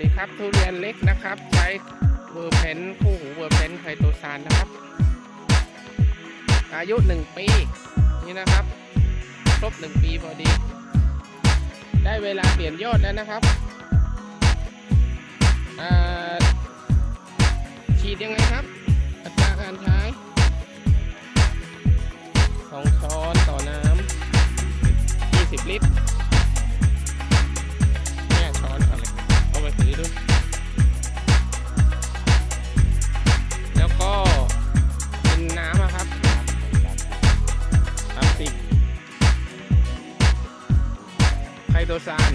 ดีครับ ทุเรียนเล็กนะครับ ใช้เวอร์เพนคู่หูเวอร์เพนไคโตซานนะครับ อายุหนึ่งปี นี่นะครับ ครบหนึ่งปีพอดี ได้เวลาเปลี่ยนยอดแล้วนะครับอาฉีดยังไงครับ โตซาน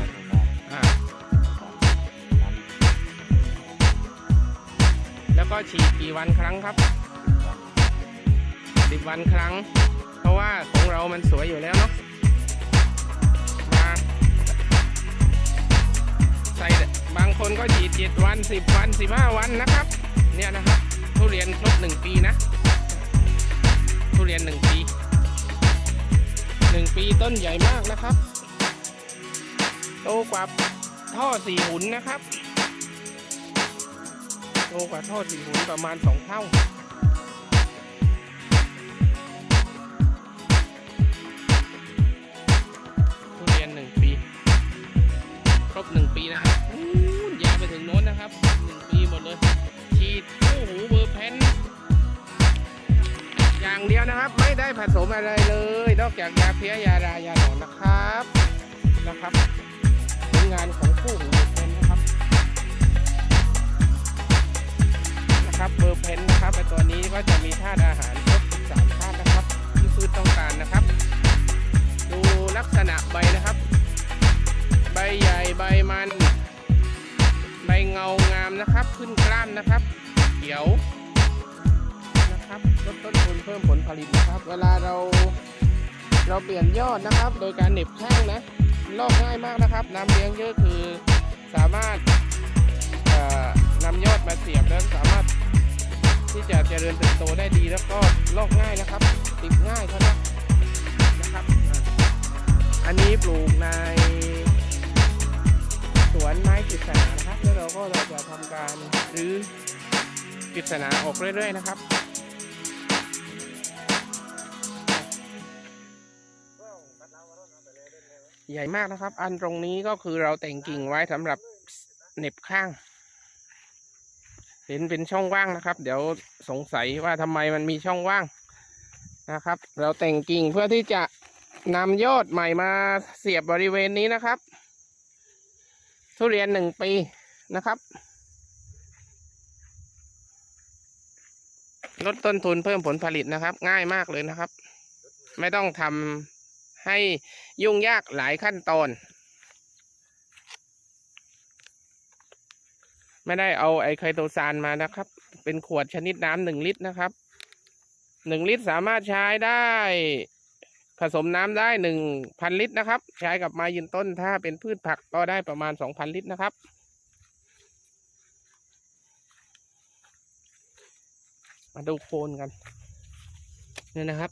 แล้วก็ฉีดกี่วันครั้งครับสิบวันครั้ง เพราะว่าของเรามันสวยอยู่แล้วเนาะมาใส่บางคนก็ฉีดเจ็ดวันสิบวันสิบห้าวันนะครับ เนี่ยนะครับ ทุเรียนครบหนึ่งปีนะ ทุเรียนหนึ่งปีหนึ่งปีต้นใหญ่มากนะครับ โตกว่าท่อสี่หุนนะครับ โตกว่าท่อสี่หุนประมาณสองเท่าทุเรียนหนึ่งปี ครบหนึ่งปีนะครับยาวไปถึงโน้นนะครับหนึ่งปีหมดเลย ฉีดคู่หูเบอร์เพนอย่างเดียวนะครับ ไม่ได้ผสมอะไรเลย นอกจากยาเพี้ยยาดายาหนอนนะครับนะครับ งานของคู่หูเบอร์เพนนะครับ นะครับเบอร์เพนนะครับไอตัวนี้ก็จะมีธาตุอาหารครบ13ธาตุนะครับ ที่พืชต้องการนะครับ ดูลักษณะใบนะครับ ใบใหญ่ใบมัน ใบเงางามนะครับ ขึ้นกล้ามนะครับ เขียวนะครับลดต้นทุนเพิ่มผลผลิตนะครับ เวลาเราเราเปลี่ยนยอดนะครับ โดยการเหน็บแข้งนะ ลอกง่ายมากนะครับ น้ำเลี้ยงเยอะคือสามารถเอ่อนำยอดมาเสียบแล้วสามารถที่จะเจริญเติบโตได้ดีแล้วก็ลอกง่ายนะครับ ติดง่ายเท่านั้นนะครับ อันนี้ปลูกในสวนไม้กฤษณานะครับ แล้วเราก็เราจะทำการรื้อกฤษณาออกเรื่อยๆนะครับ ใหญ่มากนะครับ อันตรงนี้ก็คือเราแต่งกิ่งไว้สำหรับเหน็บข้าง เห็นเป็นช่องว่างนะครับ เดี๋ยวสงสัยว่าทำไมมันมีช่องว่างนะครับ เราแต่งกิ่งเพื่อที่จะนำยอดใหม่มาเสียบบริเวณนี้นะครับ ทุเรียนหนึ่งปีนะครับ ลดต้นทุนเพิ่มผลผลิตนะครับ ง่ายมากเลยนะครับ ไม่ต้องทำ ให้ยุ่งยากหลายขั้นตอน ไม่ได้เอาไอไคโตซานมานะครับ เป็นขวดชนิดน้ำหนึ่งลิตรนะครับหนึ่งลิตรสามารถใช้ได้ผสมน้ำได้หนึ่งพันลิตรนะครับ ใช้กับไม้ยืนต้นถ้าเป็นพืชผักก็ได้ประมาณสองพันลิตรนะครับ มาดูโคนกันนี่นะครับ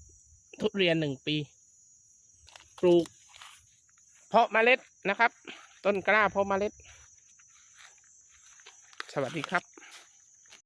ทุเรียนหนึ่งปี ลูก เพาะเมล็ดนะครับ ต้นกล้าเพาะเมล็ด สวัสดีครับ